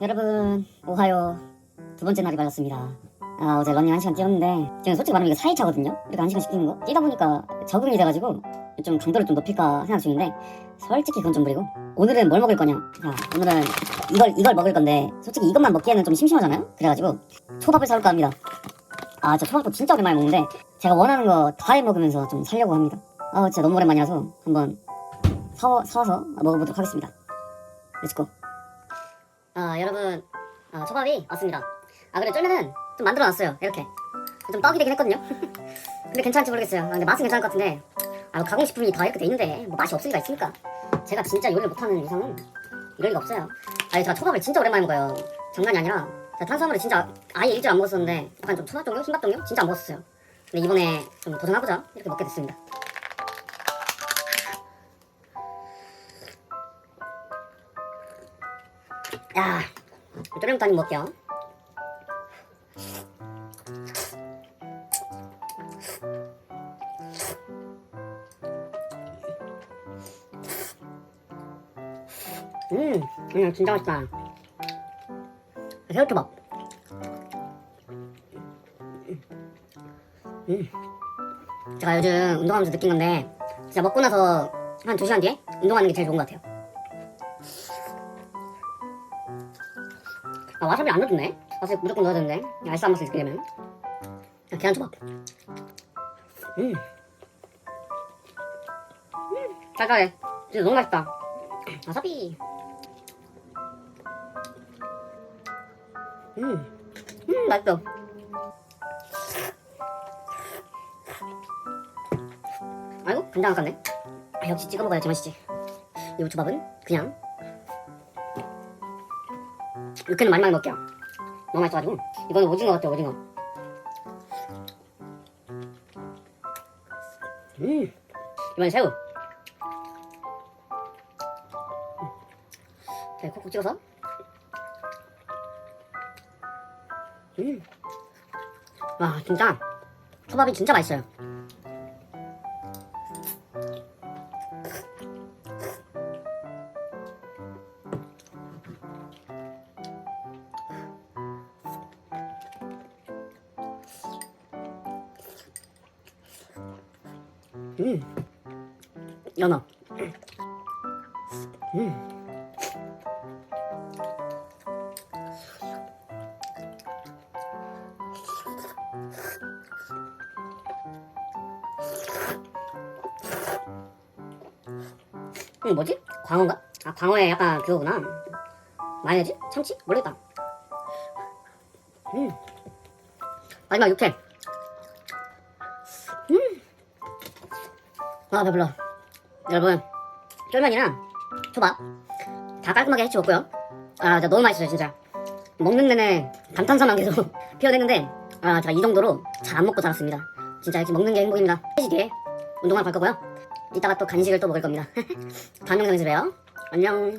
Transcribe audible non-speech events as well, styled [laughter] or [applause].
여러분 오하요. 두 번째 날이 밝았습니다. 아 어제 러닝 한 시간 뛰었는데 지금 솔직히 말하면 이거 4일차거든요? 이렇게 한 시간씩 뛰는 거? 뛰다 보니까 적응이 돼가지고 좀 강도를 좀 높일까 생각 중인데 솔직히 그건 좀 무리고. 오늘은 뭘 먹을 거냐? 자 오늘은 이걸 이걸 먹을 건데 솔직히 이것만 먹기에는 좀 심심하잖아요? 그래가지고 초밥을 사올까 합니다. 아 저 초밥도 진짜 오랜만에 먹는데 제가 원하는 거 다 해 먹으면서 좀 살려고 합니다. 아 진짜 너무 오랜만이라서 한번 사, 사와서 먹어보도록 하겠습니다. 렛츠고 아 여러분 아, 초밥이 왔습니다. 아 그래 쫄면은 좀 만들어놨어요. 이렇게. 좀 떡이 되긴 했거든요. [laughs] 근데 괜찮을지 모르겠어요. 아, 근데 맛은 괜찮을 것 같은데. 아 가공식품이 다 이렇게 돼 있는데 뭐 맛이 없을 리가 있습니까. 제가 진짜 요리를 못하는 이상은 이럴 리가 없어요. 아니 제가 초밥을 진짜 오랜만에 먹어요. 장난이 아니라 제가 탄수화물을 진짜 아예 일주일 안 먹었었는데 약간 좀 초밥 종류? 흰밥 종류? 진짜 안 먹었어요. 근데 이번에 좀 도전해보자. 이렇게 먹게 됐습니다 야 쫄면부터 한입 먹을게요 음, 음 진짜 맛있다. 새우초밥. 음. 제가 요즘 운동하면서 느낀 건데, 진짜 먹고 나서 한 2시간 뒤에 운동하는 게 제일 좋은 것 같아요. 아, 와사비 안 넣어줬네? 와사비 무조건 넣어야 되는데. 알싸한 맛을 느끼려면. 아, 계란초밥. 음. 음, 달달해. 진짜 너무 맛있다. 와사비. 음, 음, 맛있어. 아이고, 간장 아깝네. 아, 역시 찍어 먹어야 제맛이지. 이 초밥은 그냥 이렇게는 많이 많이 먹게요. 너무 맛있어가지고 이거는 오징어 같아요, 오징어. 음, 이번엔 새우. 네, 콕콕 찍어서. 음. 와, 진짜. 초밥이 진짜 맛있어요. 음. 연어. 음. 이게 뭐지? 광어인가? 아 광어에 약간 그거구나 마요네즈? 참치? 모르겠다 음 마지막 육회 아 배불러. 여러분 쫄면이랑 초밥 다 깔끔하게 해치웠고요. 아 진짜 너무 맛있어요 진짜. 먹는 내내 감탄사만 계속 [laughs] 피어냈는데 아 제가 이 정도로 잘 안 먹고 살았습니다. 진짜 이렇게 먹는 게 행복입니다. 3시 뒤에 운동하러 갈 거고요. 이따가 또 간식을 또 먹을 겁니다. [laughs] 다음 영상에서 봬요. 안녕